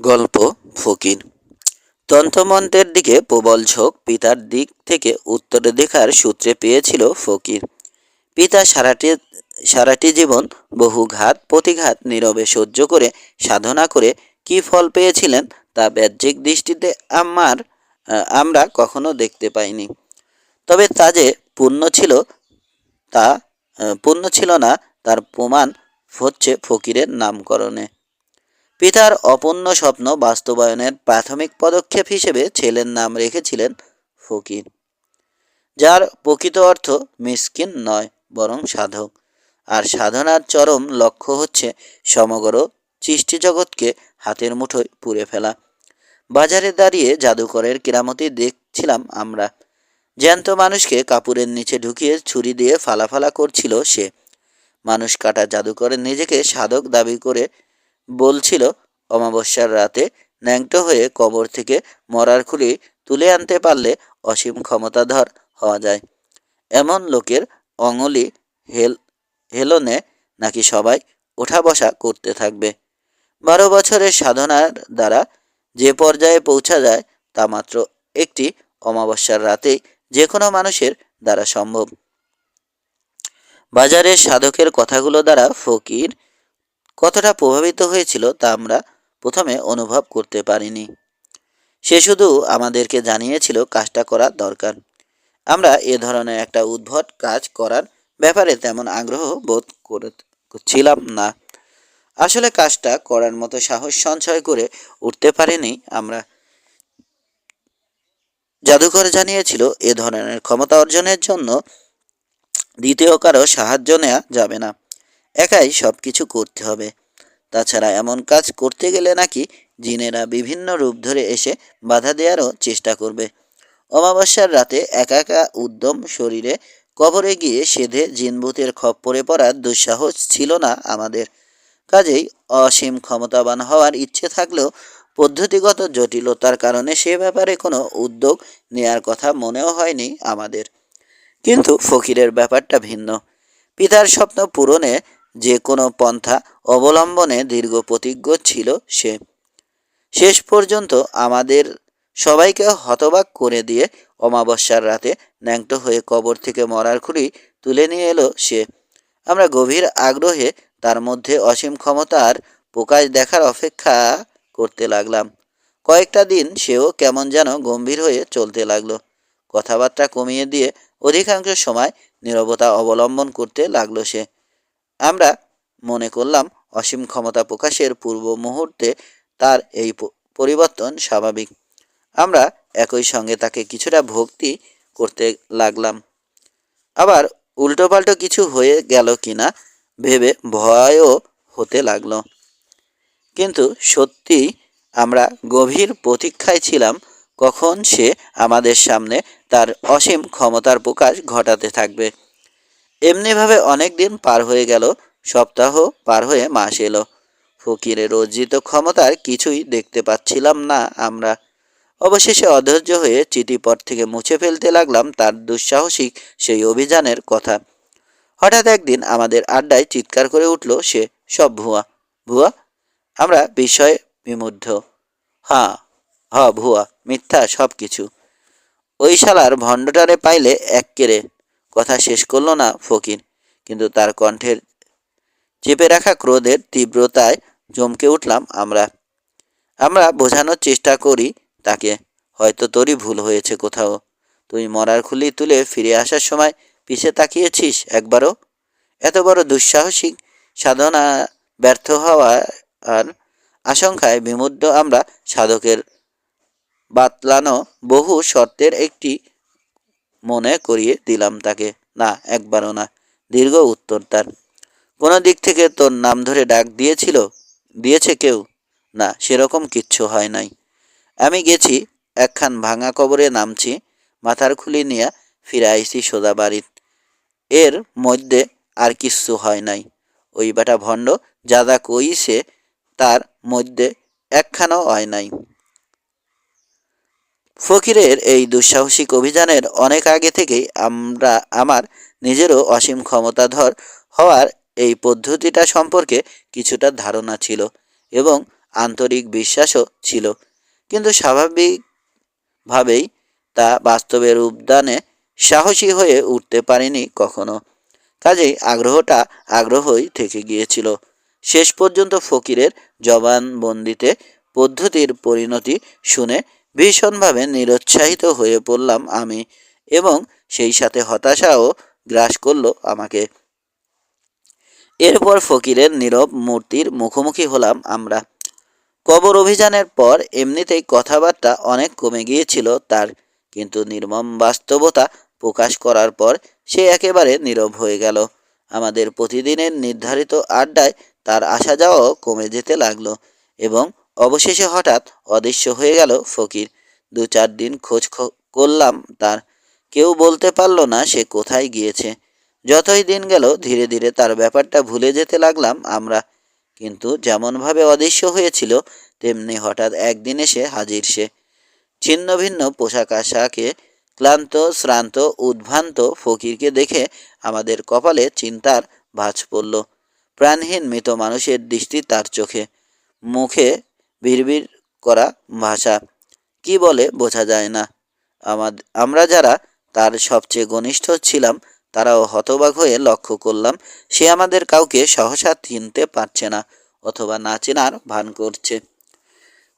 গল্প, ফকির। তন্ত্রমন্ত্রের দিকে প্রবল ঝোঁক পিতার দিক থেকে উত্তরে দেখার সূত্রে পেয়েছিল ফকির। পিতা সারাটি সারাটি জীবন বহু ঘাত প্রতিঘাত নীরবে সহ্য করে সাধনা করে কি ফল পেয়েছিলেন তা বাহ্যিক দৃষ্টিতে আমার, আমরা কখনো দেখতে পাইনি। তবে তা যে পূর্ণ ছিল তা, পূর্ণ ছিল না তার প্রমাণ হচ্ছে ফকিরের নামকরণে। পিতার অপূর্ণ স্বপ্ন বাস্তবায়নের প্রাথমিক পদক্ষেপ হিসেবে ছেলের নাম রেখেছিলেন ফকির, যার প্রকৃত অর্থ মিসকিন নয়, বরং সাধক। আর সাধনার চরম লক্ষ্য হচ্ছে সমগ্র সৃষ্টিজগৎকে হাতের মুঠোয় পুড়ে ফেলা। বাজারে দাঁড়িয়ে জাদুকরের কেরামতি দেখছিলাম আমরা। জ্যান্ত মানুষকে কাপড়ের নিচে ঢুকিয়ে ছুরি দিয়ে ফালাফালা করছিল সে। মানুষ কাটা জাদুকরের নিজেকে সাধক দাবি করে বলছিল, অমাবস্যার রাতে ন্যাংটো হয়ে কবর থেকে মরার খুলি তুলে আনতে পারলে অসীম ক্ষমতাধর হওয়া যায়। এমন লোকের অঙ্গলি হেল, হেলনে নাকি সবাই ওঠা বসা করতে থাকবে? বারো বছরের সাধনার দ্বারা যে পর্যায়ে পৌঁছা যায় তা মাত্র একটি অমাবস্যার রাতেই যে কোনো মানুষের দ্বারা সম্ভব। বাজারের সাধকের কথাগুলো দ্বারা ফকির কতটা প্রভাবিত হয়েছিল তা আমরা প্রথমে অনুভব করতে পারিনি। সে শুধু আমাদেরকে জানিয়েছিল কাজটা করা দরকার। আমরা এ ধরনের একটা উদ্ভট কাজ করার ব্যাপারে তেমন আগ্রহ বোধ করছিলাম না। আসলে কাজটা করার মতো সাহস সঞ্চয় করে উঠতে পারিনি আমরা। জাদুঘর জানিয়েছিল এ ধরনের ক্ষমতা অর্জনের জন্য দ্বিতীয় কারও সাহায্য নেওয়া যাবে না। একাই সব কিছু করতে হবে। তাছাড়া এমন কাজ করতে গেলে নাকি জিনেরা বিভিন্ন রূপ ধরে এসে বাধা দেওয়ারও চেষ্টা করবে। অমাবস্যার রাতে একা একা উদ্যম শরীরে কবরে গিয়ে সেধে জিনভূতের খপ্পরে পড়ার দুঃসাহস ছিল না আমাদের। কাজেই অসীম ক্ষমতাবান হওয়ার ইচ্ছে থাকলেও পদ্ধতিগত জটিলতার কারণে সে ব্যাপারে কোনো উদ্যোগ নেয়ার কথা মনেও হয়নি আমাদের। কিন্তু ফকিরের ব্যাপারটা ভিন্ন। পিতার স্বপ্ন পূরণে যে কোনো পন্থা অবলম্বনে দীর্ঘ প্রতিজ্ঞ ছিল সে। শেষ পর্যন্ত আমাদের সবাইকে হতবাক করে দিয়ে অমাবস্যার রাতে ন্যাংটো হয়ে কবর থেকে মরার খুঁড়ি তুলে নিয়ে এলো সে। আমরা গভীর আগ্রহে তার মধ্যে অসীম ক্ষমতার প্রকাশ দেখার অপেক্ষা করতে লাগলাম। কয়েকটা দিন সেও কেমন যেন গম্ভীর হয়ে চলতে লাগল। কথাবার্তা কমিয়ে দিয়ে অধিকাংশ সময় নীরবতা অবলম্বন করতে লাগল সে। আমরা মনে করলাম অসীম ক্ষমতা প্রকাশের পূর্ব মুহূর্তে তার এই পরিবর্তন স্বাভাবিক। আমরা একই সঙ্গে তাকে কিছুটা ভক্তি করতে লাগলাম। আবার উল্টোপাল্টো কিছু হয়ে গেল কিনা ভেবে ভয়ও হতে লাগল। কিন্তু সত্যি আমরা গভীর প্রতীক্ষায় ছিলাম কখন সে আমাদের সামনে তার অসীম ক্ষমতার প্রকাশ ঘটাতে থাকবে। এমনিভাবে অনেক দিন পার হয়ে গেল, সপ্তাহ পার হয়ে মাস এলো। ফকিরের অর্জিত ক্ষমতার কিছুই দেখতে পাচ্ছিলাম না আমরা। অবশেষে অধৈর্য হয়ে চিঠিপট থেকে মুছে ফেলতে লাগলাম তার দুঃসাহসিক সেই অভিযানের কথা। হঠাৎ একদিন আমাদের আড্ডায় চিৎকার করে উঠল সে, সব ভুয়া ভুয়া? আমরা বিষয়ে বিমুগ্ধ। হ্যাঁ হ ভুয়া, মিথ্যা সব কিছু ওই শালার ভণ্ডটারে পাইলে এক কেড়ে কথা শেষ করল না ফকির, কিন্তু তার কণ্ঠের চেপে রাখা ক্রোধের তীব্রতায় চমকে উঠলাম আমরা। আমরা বোঝানোর চেষ্টা করি তাকে, হয়তো তোরই ভুল হয়েছে কোথাও। তুই মরার খুলি তুলে ফিরে আসার সময় পিছে তাকিয়েছিস একবারও? এত বড় দুঃসাহসিক সাধনা ব্যর্থ হওয়া আর আশঙ্কায় বিমুগ্ধ আমরা সাধকের বাতলানো বহু শর্তের একটি মনে করিয়ে দিলাম তাকে। না, একবারও না। দীর্ঘ উত্তর তার। কোনো দিক থেকে তোর নাম ধরে ডাক দিয়েছিল? দিয়েছে কেউ? না, সেরকম কিচ্ছু হয় নাই। আমি গেছি, একখান ভাঙা কবরে নামছি, মাথার খুলি নিয়ে ফিরে আইছি সোজা বাড়ির। এর মধ্যে আর কিচ্ছু হয় নাই। ওই বেটা ভণ্ড যাদা কইছে তার মধ্যে একখানাও হয় নাই। ফকিরের এই দুঃসাহসিক অভিযানের অনেক আগে থেকেই আমরা, আমার নিজেরও অসীম ক্ষমতাধর হওয়ার এই পদ্ধতিটা সম্পর্কে কিছুটা ধারণা ছিল এবং আন্তরিক বিশ্বাসও ছিল। কিন্তু স্বাভাবিকভাবেই তা বাস্তবের রূপদানে সাহসী হয়ে উঠতে পারেনি কখনো। কাজেই আগ্রহটা আগ্রহই থেকে গিয়েছিল। শেষ পর্যন্ত ফকিরের জবানবন্দিতে পদ্ধতির পরিণতি শুনে ভীষণভাবে নিরুৎসাহিত হয়ে পড়লাম আমি এবং সেই সাথে হতাশাও গ্রাস করল আমাকে। এরপর ফকিরের নীরব মূর্তির মুখোমুখি হলাম আমরা। কবর অভিযানের পর এমনিতেই কথাবার্তা অনেক কমে গিয়েছিল তার, কিন্তু নির্মম বাস্তবতা প্রকাশ করার পর সে একেবারে নীরব হয়ে গেল। আমাদের প্রতিদিনের নির্ধারিত আড্ডায় তার আসা যাওয়াও কমে যেতে লাগল এবং অবশেষে হঠাৎ অদৃশ্য হয়ে গেল ফকির। দু চার দিন খোঁজ করলাম, তার কেউ বলতে পারল না সে কোথায় গিয়েছে। যতই দিন গেল, ধীরে ধীরে তার ব্যাপারটা ভুলে যেতে লাগলাম আমরা। কিন্তু যেমনভাবে অদৃশ্য হয়েছিল, তেমনি হঠাৎ একদিন এসে হাজির সে। ছিন্ন ভিন্ন পোশাক আশাকে ক্লান্ত, শ্রান্ত, উদ্ভ্রান্ত ফকিরকে দেখে আমাদের কপালে চিন্তার ভাঁজ পড়ল। প্রাণহীন মৃত মানুষের দৃষ্টি তার চোখে। মুখে বিড়বিড় করা ভাষা। কি বলে বোঝা যায় না। আমাদ, আমরা যারা তার সবচেয়ে ঘনিষ্ঠ ছিলাম, তারাও হতবাক হয়ে লক্ষ্য করলাম, সে আমাদের কাউকে সহসা চিনতে পারছে না অথবা না চেনার ভান করছে।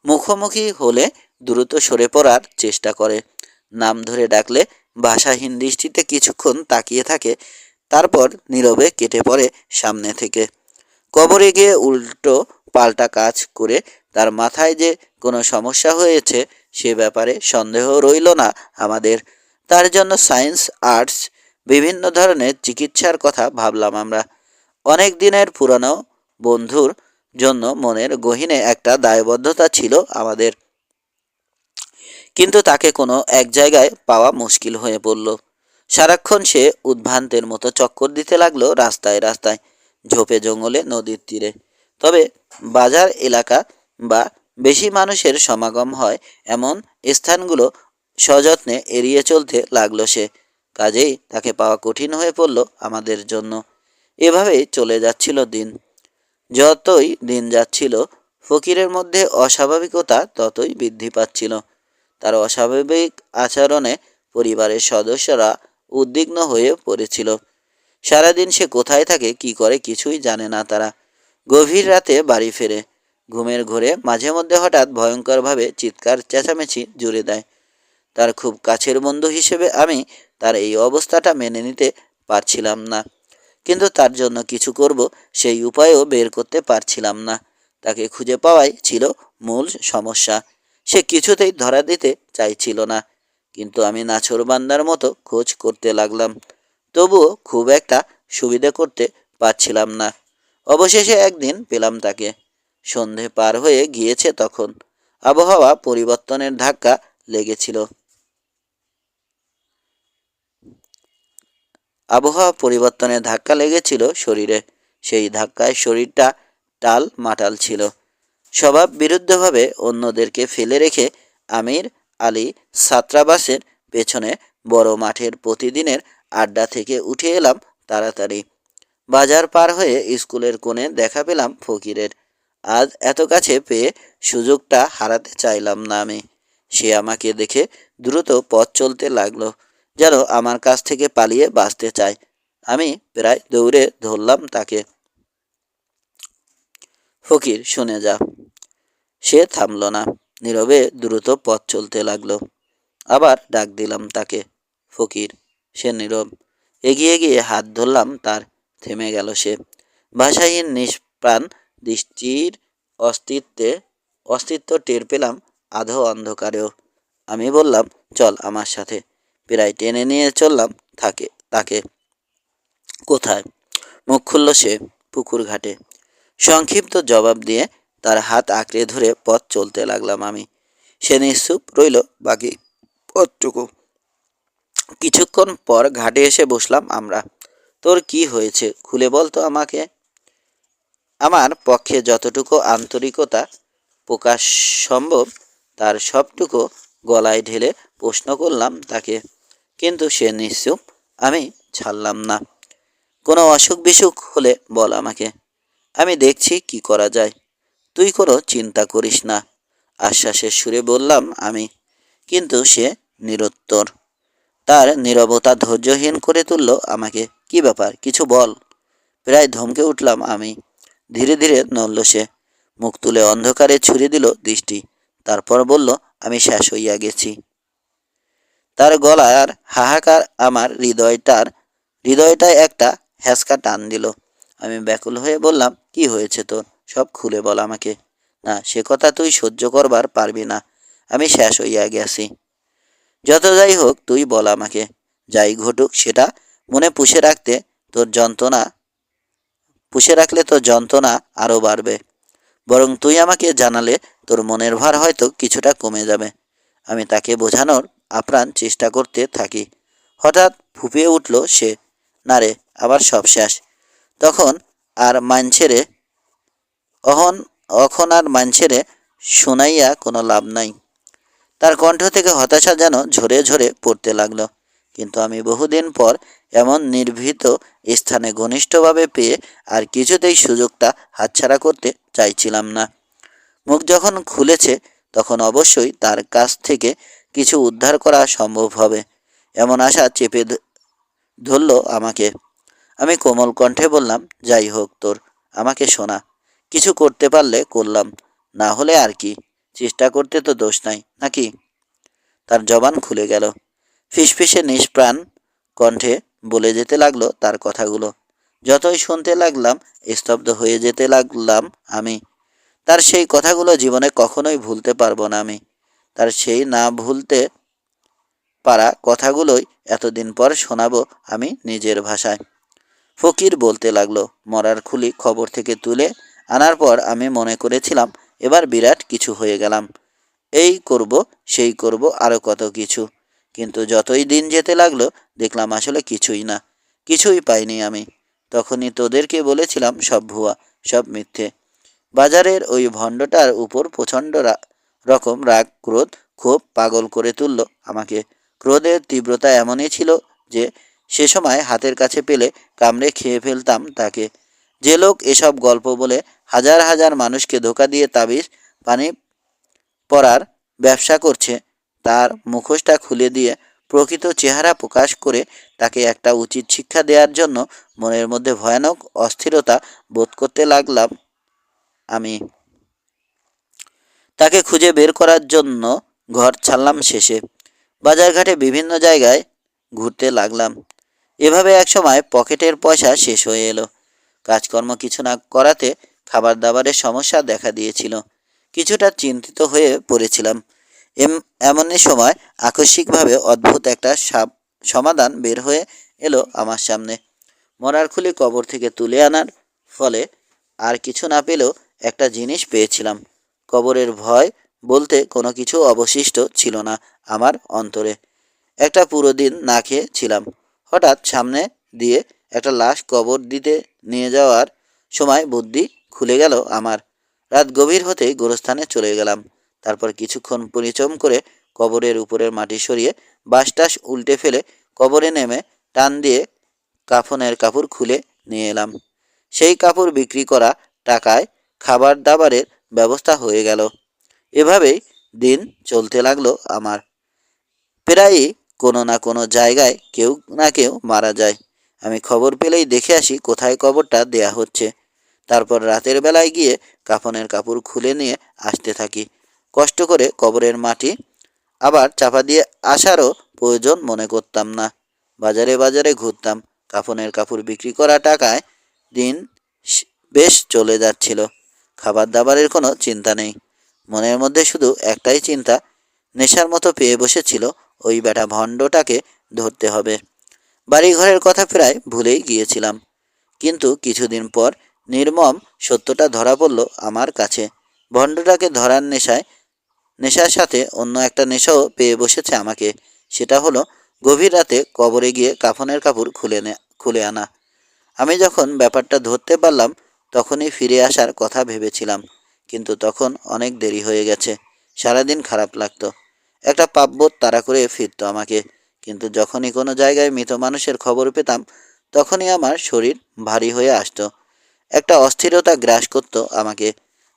মুখোমুখি হলে দ্রুত সরে পড়ার চেষ্টা করে। নাম ধরে ডাকলে ভাষাহীন দৃষ্টিতে কিছুক্ষণ তাকিয়ে থাকে, তারপর নীরবে কেটে পড়ে সামনে থেকে। কবরে গিয়ে উল্টো পাল্টা কাজ করে তার মাথায় যে কোনো সমস্যা হয়েছে সে ব্যাপারে সন্দেহ রইল না আমাদের। তার জন্য সায়েন্স, আর্টস, বিভিন্ন ধরনের চিকিৎসার কথা ভাবলাম আমরা। অনেক দিনের পুরানো বন্ধুর জন্য মনের গহীনে একটা দায়বদ্ধতা ছিল আমাদের। কিন্তু তাকে কোনো এক জায়গায় পাওয়া মুশকিল হয়ে পড়ল। সারাক্ষণ সে উদ্ভ্রান্তের মতো চক্কর দিতে লাগল রাস্তায় রাস্তায়, ঝোপে জঙ্গলে, নদীর তীরে। তবে বাজার এলাকা বা বেশি মানুষের সমাগম হয় এমন স্থানগুলো সযত্নে এড়িয়ে চলতে লাগল সে। কাজেই তাকে পাওয়া কঠিন হয়ে পড়ল আমাদের জন্য। এভাবেই চলে যাচ্ছিল দিন। যতই দিন যাচ্ছিল, ফকিরের মধ্যে অস্বাভাবিকতা ততই বৃদ্ধি পাচ্ছিল। তার অস্বাভাবিক আচরণে পরিবারের সদস্যরা উদ্বিগ্ন হয়ে পড়েছিল। সারাদিন সে কোথায় থাকে, কি করে কিছুই জানে না তারা। গভীর রাতে বাড়ি ফেরে। ঘুমের ঘোরে মাঝে মধ্যে হঠাৎ ভয়ঙ্করভাবে চিৎকার, চেঁচামেচি জুড়ে দেয়। তার খুব কাছের বন্ধু হিসেবে আমি তার এই অবস্থাটা মেনে নিতে পারছিলাম না। কিন্তু তার জন্য কিছু করব সেই উপায়ও বের করতে পারছিলাম না। তাকে খুঁজে পাওয়াই ছিল মূল সমস্যা। সে কিছুতেই ধরা দিতে চাইছিল না। কিন্তু আমি নাছরবান্দার মতো খোঁজ করতে লাগলাম। তবুও খুব একটা সুবিধে করতে পারছিলাম না। অবশেষে একদিন পেলাম তাকে। সন্ধে পার হয়ে গিয়েছে তখন। আবহাওয়া পরিবর্তনের ধাক্কা লেগেছিল। আবহাওয়া পরিবর্তনের ধাক্কা লেগেছিল শরীরে। সেই ধাক্কায় শরীরটা টাল মাটাল ছিল। স্বভাব বিরুদ্ধভাবে অন্যদেরকে ফেলে রেখে আমির আলী ছাত্রাবাসের পেছনে বড় মাঠের প্রতিদিনের আড্ডা থেকে উঠে এলাম তাড়াতাড়ি। বাজার পার হয়ে স্কুলের কোণে দেখা পেলাম ফকিরের। আজ এত কাছে পেয়ে সুযোগটা হারাতে চাইলাম না আমি। সে আমাকে দেখে দ্রুত পথ চলতে লাগল, যেন আমার কাছ থেকে পালিয়ে বাঁচতে চায়। আমি প্রায় দৌড়ে ধরলাম তাকে। ফকির, শুনে যা। সে থামল না। নীরবে দ্রুত পথ চলতে লাগল। আবার ডাক দিলাম তাকে। ফকির, সে নীরব। এগিয়ে গিয়ে হাত ধরলাম, তার থেমে গেল সে। ভাষাহীন নিষ্প্রাণ দৃষ্টির অস্তিত্বে, অস্তিত্ব টের পেলাম আধো অন্ধকারেও। আমি বললাম, চল আমার সাথে। প্রায় টেনে নিয়ে চললাম থাকে, তাকে। কোথায়? মুখ খুলল সে পুকুর ঘাটে। সংক্ষিপ্ত জবাব দিয়ে তার হাত আঁকড়ে ধরে পথ চলতে লাগলাম আমি। সে নিশ্চুপ রইল বাকি পথটুকু। কিছুক্ষণ পর ঘাটে এসে বসলাম আমরা। তোর কি হয়েছে? খুলে বল তো আমাকে। আমার পক্ষে যতটুকু আন্তরিকতা প্রকাশ সম্ভব, তার সবটুকু গলায় ঢেলে প্রশ্ন করলাম তাকে, কিন্তু সে নিশ্চুপ, আমি ছাড়লাম না। কোনো অসুখ বিসুখ হলে বল আমাকে, আমি দেখছি কি করা যায়। তুই কোনো চিন্তা করিস না। আশ্বাসের সুরে বললাম আমি, কিন্তু সে নিরুত্তর। তার নীরবতা ধৈর্যহীন করে তুলল আমাকে, কি ব্যাপার, কিছু বল। প্রায় ধমকে উঠলাম আমি ধীরে ধীরে নড়ল সে। মুখ তুলে অন্ধকারে ছুড়ে দিল দৃষ্টি। তারপর বলল, আমি শেষ হইয়া গেছি। তার গলার হাহাকার আমার হৃদয়টার, হৃদয়টায় একটা হ্যাসকা টান দিল। আমি ব্যাকুল হয়ে বললাম, কি হয়েছে তোর? সব খুলে বল আমাকে। না, সে কথা তুই সহ্য করবার পারবি না। আমি শেষ হইয়া গেছি। যত যাই হোক, তুই বল আমাকে। যাই ঘটুক সেটা মনে পুষে রাখতে তোর যন্ত্রণা পুষে রাখলে তোর যন্ত্রণা আরও বাড়বে। বরং তুই আমাকে জানালে তোর মনের ভার হয়তো কিছুটা কমে যাবে। আমি তাকে বোঝানোর আপ্রাণ চেষ্টা করতে থাকি। হঠাৎ ফুপিয়ে উঠল সে। না রে, আবার সব শেষ। তখন আর মানছেরে অহন, অখন আর মানছেরে শোনাইয়া কোনো লাভ নাই। তার কণ্ঠ থেকে হতাশা যেন ঝরে ঝরে পড়তে লাগল। কিন্তু আমি বহুদিন পর এমন নির্ভীত স্থানে ঘনিষ্ঠভাবে পেয়ে আর কিছুতেই সুযোগটা হাতছাড়া করতে চাইছিলাম না। মুখ যখন খুলেছে, তখন অবশ্যই তার কাছ থেকে কিছু উদ্ধার করা সম্ভব হবে, এমন আশা চেপে ধরল আমাকে। আমি কোমল কণ্ঠে বললাম, যাই হোক তোর, আমাকে শোনা, কিছু করতে পারলে করলাম, না হলে আর কি, চেষ্টা করতে তো দোষ নাই, নাকি? তার জবান খুলে গেল। ফিসফিসে নিষ্প্রাণ কণ্ঠে বলে যেতে লাগল তার কথাগুলো। যতই শুনতে লাগলাম, স্তব্ধ হয়ে যেতে লাগলাম আমি। তার সেই কথাগুলো জীবনে কখনোই ভুলতে পারব না আমি। তার সেই না ভুলতে পারা কথাগুলোই এতদিন পর শোনাবো আমি নিজের ভাষায়। ফকির বলতে লাগল, মরার খুলি খবর থেকে তুলে আনার পর আমি মনে করেছিলাম, এবার বিরাট কিছু হয়ে গেলাম। এই করব, সেই করব আরও কত কিছু। কিন্তু যতই দিন যেতে লাগল, দেখলাম আসলে কিছুই না। কিছুই পাইনি আমি। তখনই তোদেরকে বলেছিলাম, সব ভুয়া, সব মিথ্যে। বাজারের ওই ভণ্ডটার উপর প্রচণ্ড রকম রাগ, ক্রোধ খুব পাগল করে তুলল আমাকে। ক্রোধের তীব্রতা এমনই ছিল যে, সে সময় হাতের কাছে পেলে কামড়ে খেয়ে ফেলতাম তাকে। যে লোক এসব গল্প বলে হাজার হাজার মানুষকে ধোকা দিয়ে তাবিজ, পানি পড়ার ব্যবসা করছে তার মুখোশটা খুলে দিয়ে প্রকৃত চেহারা প্রকাশ করে তাকে একটা উচিত শিক্ষা দেওয়ার জন্য মনের মধ্যে ভয়ানক অস্থিরতা বোধ করতে লাগলাম আমি। তাকে খুঁজে বের করার জন্য ঘর ছাড়লাম শেষে। বাজারঘাটে বিভিন্ন জায়গায় ঘুরতে লাগলাম। এভাবে একসময় পকেটের পয়সা শেষ হয়ে এলো। কাজকর্ম কিছু না করাতে খাবার দাবারের সমস্যা দেখা দিয়েছিল। কিছুটা চিন্তিত হয়ে পড়েছিলাম। এমনই সময় আকস্মিকভাবে অদ্ভুত একটা সমাধান বের হয়ে এলো আমার সামনে। মরার খুলি কবর থেকে তুলে আনার ফলে আর কিছু না পেলেও একটা জিনিস পেয়েছিলাম। কবরের ভয় বলতে কোনো কিছু অবশিষ্ট ছিল না আমার অন্তরে। একটা পুরো দিন না খেয়ে ছিলাম হঠাৎ সামনে দিয়ে একটা লাশ কবর দিতে নিয়ে যাওয়ার সময় বুদ্ধি খুলে গেল আমার। রাত গভীর হতেই গোরস্থানে চলে গেলাম। তারপর কিছুক্ষণ পরিচম করে কবরের উপরের মাটি সরিয়ে বাঁশটাস উল্টে ফেলে কবরে নেমে টান দিয়ে কাফনের কাপড় খুলে নিয়ে এলাম। সেই কাপড় বিক্রি করা টাকায় খাবার দাবারের ব্যবস্থা হয়ে গেল। এভাবেই দিন চলতে লাগল আমার। প্রায়ই কোনো না কোনো জায়গায় কেউ না কেউ মারা যায়। আমি খবর পেলেই দেখে আসি কোথায় কবরটা দেয়া হচ্ছে। তারপর রাতের বেলায় গিয়ে কাফনের কাপড় খুলে নিয়ে আসতে থাকি। কষ্ট করে কবরের মাটি আবার চাপা দিয়ে আসারও প্রয়োজন মনে করতাম না। বাজারে বাজারে ঘুরতাম, কাফনের কাপড় বিক্রি করা টাকায় দিন বেশ চলে যাচ্ছিল। খাবার দাবারের কোনো চিন্তা নেই। মনের মধ্যে শুধু একটাই চিন্তা, নেশার মতো পেয়ে বসেছিল ওই বেটা ভণ্ডটাকে ধরতে হবে। বাড়িঘরের কথা প্রায় ভুলেই গিয়েছিলাম। কিন্তু কিছুদিন পর নির্মম সত্যটা ধরা পড়ল আমার কাছে। ভণ্ডটাকে ধরার নেশায় নেশার সাথে অন্য একটা নেশাও পেয়ে বসেছে আমাকে। সেটা হলো, গভীর রাতে কবরে গিয়ে কাফনের কাপড় খুলে খুলে আনা। আমি যখন ব্যাপারটা ধরতে পারলাম, তখনই ফিরে আসার কথা ভেবেছিলাম। কিন্তু তখন অনেক দেরি হয়ে গেছে। সারাদিন খারাপ লাগতো। একটা পাপবোধ তাড়া করে ফিরতো আমাকে। কিন্তু যখনই কোনো জায়গায় মৃত মানুষের খবর পেতাম, তখনই আমার শরীর ভারী হয়ে আসতো। একটা অস্থিরতা গ্রাস করতো আমাকে।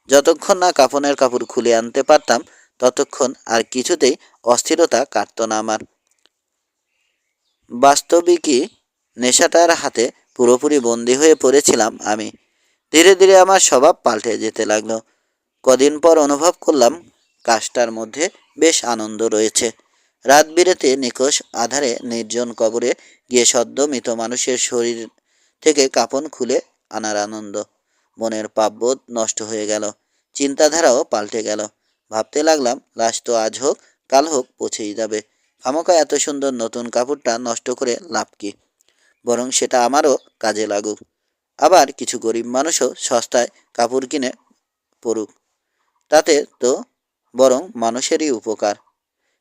যতক্ষণ না কাফনের কাপড় খুলে আনতে পারতাম ততক্ষণ আর কিছুতেই অস্থিরতা কাটত না আমার। বাস্তবিকই নেশাটার হাতে পুরোপুরি বন্দি হয়ে পড়েছিলাম আমি। ধীরে ধীরে আমার স্বভাব পাল্টে যেতে লাগল। কদিন পর অনুভব করলাম কাজটার মধ্যে বেশ আনন্দ রয়েছে। রাত বিরেতে নিকোষ আধারে নির্জন কবরে গিয়ে সদ্য মৃত মানুষের শরীর থেকে কাপন খুলে আনার আনন্দ। মনের পাপবোধ নষ্ট হয়ে গেল। চিন্তাধারাও পাল্টে গেল। ভাবতে লাগলাম, লাশ তো আজ হোক, কাল হোক পচেই যাবে। খামোকা এত সুন্দর নতুন কাপড়টা নষ্ট করে লাভ কি? বরং সেটা আমারও কাজে লাগুক। আবার কিছু গরিব মানুষও সস্তায় কাপড় কিনে পড়ুক। তাতে তো বরং মানুষেরই উপকার।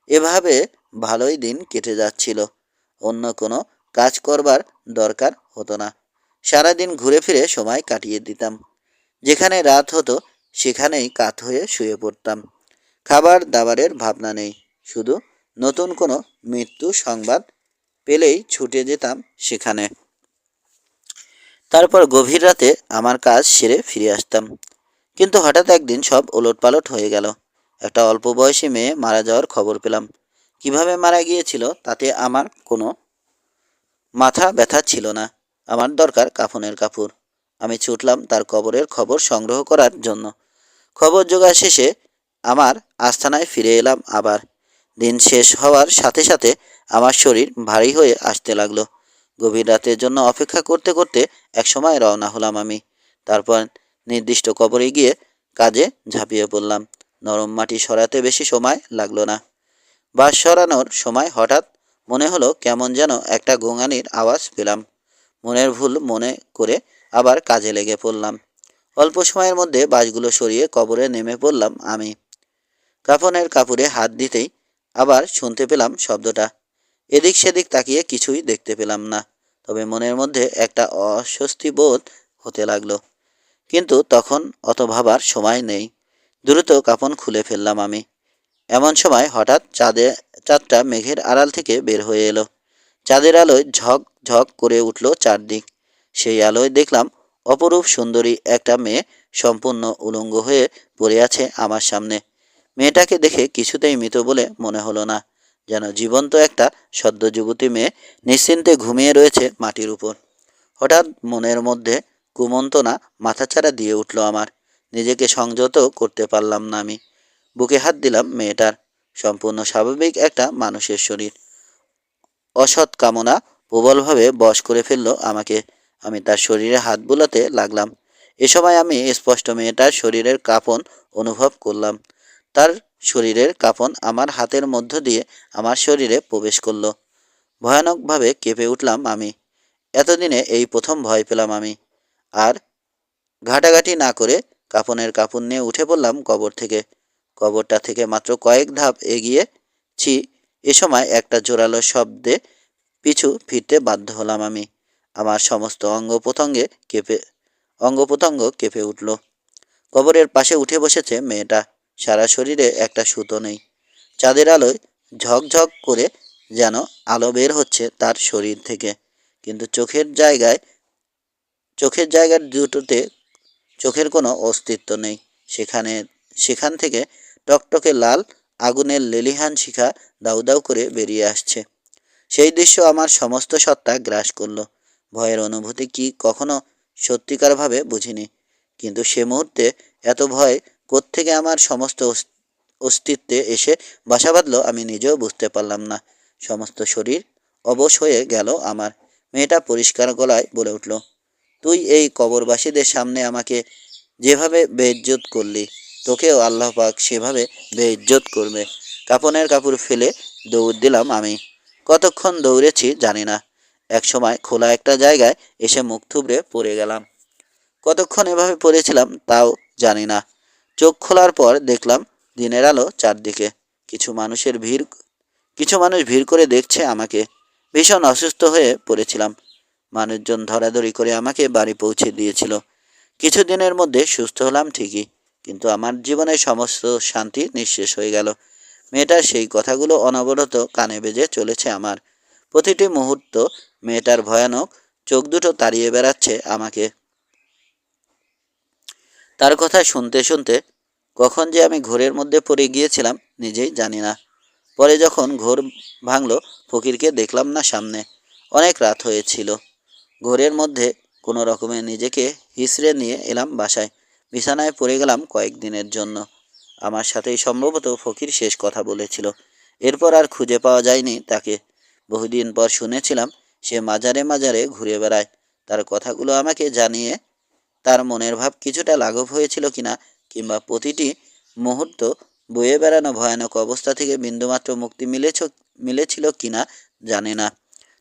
এভাবে ভালোই দিন কেটে যাচ্ছিল। অন্য কোনো কাজ করবার দরকার হতো না। সারাদিন ঘুরে ফিরে সময় কাটিয়ে দিতাম। যেখানে রাত হতো, সেখানেই কাত হয়ে শুয়ে পড়তাম। খাবার দাবারের ভাবনা নেই। শুধু নতুন কোনো মৃত্যু সংবাদ পেলেই ছুটে যেতাম সেখানে। তারপর গভীর রাতে আমার কাজ সেরে ফিরে আসতাম। কিন্তু হঠাৎ একদিন সব ওলটপালট হয়ে গেল। একটা অল্প বয়সী মেয়ে মারা যাওয়ার খবর পেলাম। কীভাবে মারা গিয়েছিল তাতে আমার কোনো মাথা ব্যথা ছিল না। আমার দরকার কাফনের কাপড়। আমি ছুটলাম তার কবরের খবর সংগ্রহ করার জন্য। খবর জোগাড় শেষে আমার আস্থানায় ফিরে এলাম আবার। দিন শেষ হওয়ার সাথে সাথে আমার শরীর ভারী হয়ে আসতে লাগল। গভীর রাতের জন্য অপেক্ষা করতে করতে একসময় রওনা হলাম আমি। তারপর নির্দিষ্ট কবরে গিয়ে কাজে ঝাঁপিয়ে পড়লাম। নরম মাটি সরাতে বেশি সময় লাগল না। বাস সরানোর সময় হঠাৎ মনে হলো কেমন যেন একটা গোঙানির আওয়াজ পেলাম। মনের ভুল মনে করে আবার কাজে লেগে পড়লাম। অল্প সময়ের মধ্যে বাসগুলো সরিয়ে কবরে নেমে পড়লাম আমি। কাফনের কাপড়ে হাত দিতেই আবার শুনতে পেলাম শব্দটা। এদিক সেদিক তাকিয়ে কিছুই দেখতে পেলাম না, তবে মনের মধ্যে একটা অস্বস্তি বোধ হতে লাগল। কিন্তু তখন অত ভাবার সময় নেই। দ্রুত কাপন খুলে ফেললাম আমি। এমন সময় হঠাৎ চাঁদে, চাঁদটা মেঘের আড়াল থেকে বের হয়ে এলো। চাঁদের আলোয় ঝক ঝক করে উঠল চারদিক। সেই আলোয় দেখলাম অপরূপ সুন্দরী একটা মেয়ে সম্পূর্ণ উলঙ্গ হয়ে পড়ে আছে আমার সামনে। মেয়েটাকে দেখে কিছুতেই মৃত বলে মনে হলো না। যেন জীবন্ত একটা সদ্য যুবতী মেয়ে নিশ্চিন্তে ঘুমিয়ে রয়েছে মাটির উপর। হঠাৎ মনের মধ্যে কুমন্তনা মাথাচাড়া দিয়ে উঠল আমার। নিজেকে সংযত করতে পারলাম না আমি। বুকে হাত দিলাম মেয়েটার। সম্পূর্ণ স্বাভাবিক একটা মানুষের শরীর। অসৎ কামনা প্রবলভাবে বশ করে ফেলল আমাকে। আমি তার শরীরে হাত বুলাতে লাগলাম। এ সময় আমি স্পষ্ট মেয়েটার শরীরের কাঁপন অনুভব করলাম। তার শরীরের কাঁপন আমার হাতের মধ্য দিয়ে আমার শরীরে প্রবেশ করল। ভয়ানকভাবে কেঁপে উঠলাম আমি। এতদিনে এই প্রথম ভয় পেলাম আমি। আর ঘাটাঘাটি না করে কাপনের কাপড় নিয়ে উঠে পড়লাম কবর থেকে। কবরটা থেকে মাত্র কয়েক ধাপ এগিয়েছি এ সময় একটা জোরালো শব্দে পিছু ফিরতে বাধ্য হলাম আমি। আমার সমস্ত অঙ্গ প্রত্যঙ্গে কেঁপে অঙ্গ প্রত্যঙ্গ কেঁপে উঠল। কবরের পাশে উঠে বসেছে মেয়েটা। সারা শরীরে একটা সুতো নেই। চাঁদের আলোয় ঝকঝক করে যেন আলো বের হচ্ছে তার শরীর থেকে। কিন্তু চোখের জায়গায়, চোখের জায়গার দুটোতে চোখের কোনো অস্তিত্ব নেই। সেখানে, সেখান থেকে টকটকে লাল আগুনের লেলিহান শিখা দাউ দাউ করে বেরিয়ে আসছে। সেই দৃশ্য আমার সমস্ত সত্তা গ্রাস করল। ভয়ের অনুভূতি কি কখনো সত্যিকারভাবে বুঝিনি। কিন্তু সে মুহূর্তে এত ভয় কোত্থেকে আমার সমস্ত অস- অস্তিত্বে এসে বাসা বাঁধলো আমি নিজেও বুঝতে পারলাম না। সমস্ত শরীর অবশ হয়ে গেল আমার। মেয়েটা পরিষ্কার গলায় বলে উঠল, তুই এই কবরবাসীদের সামনে আমাকে যেভাবে বেইজ্জত করলি, তোকেও আল্লাহ পাক সেভাবে বেইজ্জত করবে। কাপনের কাপড় ফেলে দৌড় দিলাম আমি। কতক্ষণ দৌড়েছি জানি না। এক সময় খোলা একটা জায়গায় এসে মুখ থুবড়ে পড়ে গেলাম। কতক্ষণ এভাবে পড়েছিলাম তাও জানি না। চোখ খোলার পর দেখলাম দিনের আলো চারদিকে। কিছু মানুষের ভিড়, কিছু মানুষ ভিড় করে দেখছে আমাকে। ভীষণ অসুস্থ হয়ে পড়েছিলাম। মানুষজন ধরাধরি করে আমাকে বাড়ি পৌঁছে দিয়েছিল। কিছুদিনের মধ্যে সুস্থ হলাম ঠিকই, কিন্তু আমার জীবনের সমস্ত শান্তি নিঃশেষ হয়ে গেল। মেয়েটার সেই কথাগুলো অনবরত কানে বেজে চলেছে আমার। প্রতিটি মুহূর্ত মেয়েটার ভয়ানক চোখ দুটো তাড়িয়ে বেড়াচ্ছে আমাকে। তার কথা শুনতে শুনতে কখন যে আমি ঘোরের মধ্যে পড়ে গিয়েছিলাম নিজেই জানি না। পরে যখন ঘোর ভাঙলো, ফকিরকে দেখলাম না সামনে। অনেক রাত হয়েছিল। ঘোরের মধ্যে কোনো রকমে নিজেকে হিসড়ে নিয়ে এলাম বাসায়। বিছানায় পড়ে গেলাম কয়েকদিনের জন্য। আমার সাথেই সম্ভবত ফকির শেষ কথা বলেছিল। এরপর আর খুঁজে পাওয়া যায়নি তাকে। বহুদিন পর শুনেছিলাম সে মাজারে মাজারে ঘুরে বেড়ায়। তার কথাগুলো আমাকে জানিয়ে তার মনের ভাব কিছুটা লাঘব হয়েছিল কিনা কিংবা প্রতিটি মুহূর্ত বয়ে বেড়ানো ভয়ানক অবস্থা থেকে বিন্দুমাত্র মুক্তি মিলেছ মিলেছিল কিনা জানে না।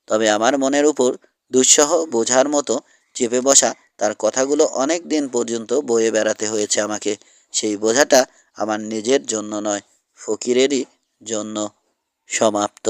তবে আমার মনের উপর দুঃসহ বোঝার মতো চেপে বসা তার কথাগুলো অনেক দিন পর্যন্ত বয়ে বেড়াতে হয়েছে আমাকে। সেই বোঝাটা আমার নিজের জন্য নয়, ফকিরেরই জন্য। সমাপ্ত।